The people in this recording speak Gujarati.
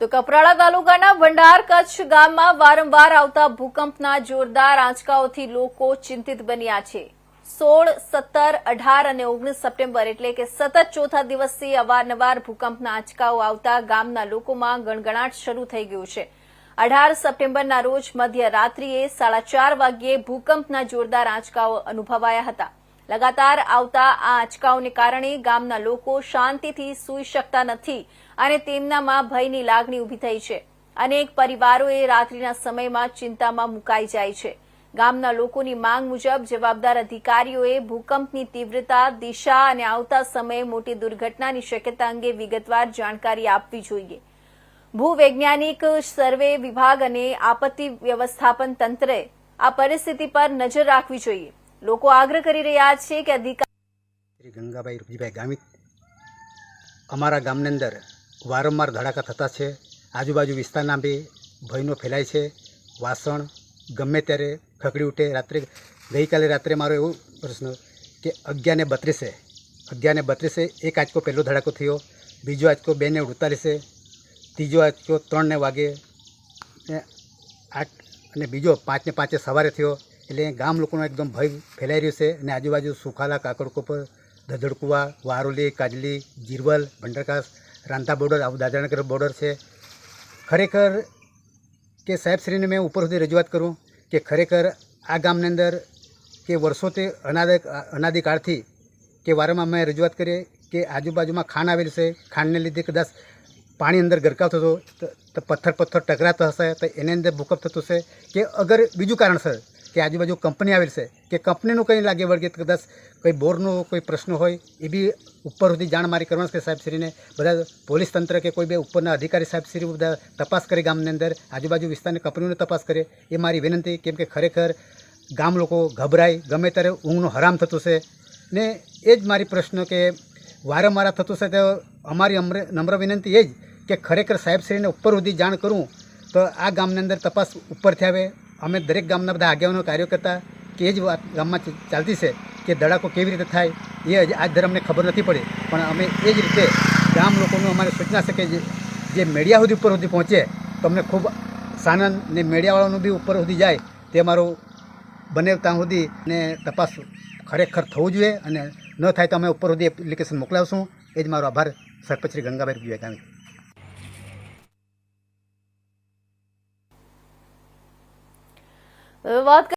તો કપરાડા તાલુકાના ભંડાર કચ્છ ગામમાં વારંવાર આવતા ભૂકંપના જોરદાર આંચકાઓથી લોકો ચિંતિત બન્યા છે. સોળ, સત્તર, અઢાર અને ઓગણીસ સપ્ટેમ્બર એટલે કે સતત ચોથા દિવસથી અવારનવાર ભૂકંપના આંચકાઓ આવતા ગામના લોકોમાં ગણગણાટ શરૂ થઈ ગયું છે. અઢાર સપ્ટેમ્બરના રોજ મધ્યરાત્રિએ સાડા ચાર વાગ્યે ભૂકંપના જોરદાર આંચકાઓ અનુભવાયા હતા. લગાતાર આવતા આ આંચકાઓને કારણે ગામના લોકો શાંતિથી સૂઈ શકતા નથી અને તેમનામાં ભયની લાગણી ઊભી થઈ છે. અનેક પરિવારોએ રાત્રિના સમયમાં ચિંતામાં મુકાઈ જાય છે. ગામના લોકોની માંગ મુજબ જવાબદાર અધિકારીઓએ ભૂકંપની તીવ્રતા, દિશા અને આવતા સમયે મોટી દુર્ઘટનાની શક્યતા અંગે વિગતવાર જાણકારી આપવી જોઈએ. ભૂવૈજ્ઞાનિક સર્વે વિભાગ અને આપત્તિ વ્યવસ્થાપન તંત્રે આ પરિસ્થિતિ પર નજર રાખવી જોઈએ. લોકો આગ્રહ કરી રહ્યા છે કે અધિકારી ગંગાભાઈ રૂપજીભાઈ ગામિત, અમારા ગામની અંદર વારંવાર ધડાકા થતા છે. આજુબાજુ વિસ્તારના બી ભયનો ફેલાય છે. વાસણ ગમે ત્યારે ખકડી ઉઠે. રાત્રે ગઈકાલે રાત્રે મારો એવો પ્રશ્ન કે અગિયાર ને બત્રીસે અગિયાર ને બત્રીસે એક આંચકો પહેલો ધડાકો થયો. બીજો આંચકો બે ને અડતાલીસે ત્રીજો આંચકો ત્રણને વાગે ને આઠ અને બીજો પાંચને પાંચે સવારે થયો. એટલે ગામ લોકોનો એકદમ ભય ફેલાઈ રહ્યો છે અને આજુબાજુ સુખાલા કાકડકોપર પર ધધડકુવા, વારોલી, કાજલી, જીરવલ ભંડરકાસ રાંધા બોર્ડર, આવું દાદરાનગર બોર્ડર છે. ખરેખર કે સાહેબશ્રીને મેં ઉપર સુધી રજૂઆત કરું કે ખરેખર આ ગામની અંદર કે વર્ષોથી અનાદ અનાદિકાળથી કે વારંવાર મેં રજૂઆત કરીએ કે આજુબાજુમાં ખાણ આવેલું છે ખાંડને લીધે કદાચ પાણી અંદર ગરકાવ થતો, તો તો, પથ્થર પથ્થર ટકરાતો હશે, તો એની અંદર ભૂકંપ થતો છે કે અગર બીજું કારણસર કે આજુબાજુ કંપની આવેલ છે, કે કંપનીનું કંઈ લાગે વળગે કદાચ કોઈ બોરનો કોઈ પ્રશ્ન હોય, એ બી ઉપર સુધી જાણ મારી કરવાનું છે સાહેબશ્રીને બધા પોલીસ તંત્ર કે કોઈ બે ઉપરના અધિકારી સાહેબશ્રી બધા તપાસ કરે ગામની અંદર, આજુબાજુ વિસ્તારની કંપનીઓને તપાસ કરે, એ મારી વિનંતી કેમ કે ખરેખર ગામ લોકો ગભરાય, ગમે ત્યારે ઊંઘનું હરામ થતું છે. ને એ જ મારી પ્રશ્ન કે વારંવાર થતું છે, તો અમ્ર નમ્ર વિનંતી એ જ કે ખરેખર સાહેબશ્રીને ઉપર સુધી જાણ કરું, તો આ ગામની અંદર તપાસ ઉપરથી આવે અમે દરેક ગામના બધા આગેવાનો, કાર્યો કરતા કે જ વાત ગામમાં ચાલતી છે કે ધડાકો કેવી રીતે થાય એ આજ દર અમને ખબર નથી પડી. પણ અમે એ જ રીતે ગામ લોકોનું અમારે સૂચના છે કે જે મીડિયા સુધી ઉપર સુધી પહોંચે તો અમને ખૂબ સાનંદ ને મીડિયાવાળાનું બી ઉપર સુધી જાય, તે મારું બને ત્યાં સુધી ને તપાસ ખરેખર થવું જોઈએ અને ન થાય તો અમે ઉપર સુધી એપ્લિકેશન મોકલાવશું. એ જ મારો આભાર. સરપંચ શ્રી ગંગાભાઈ વિવેકાનંદ. વાત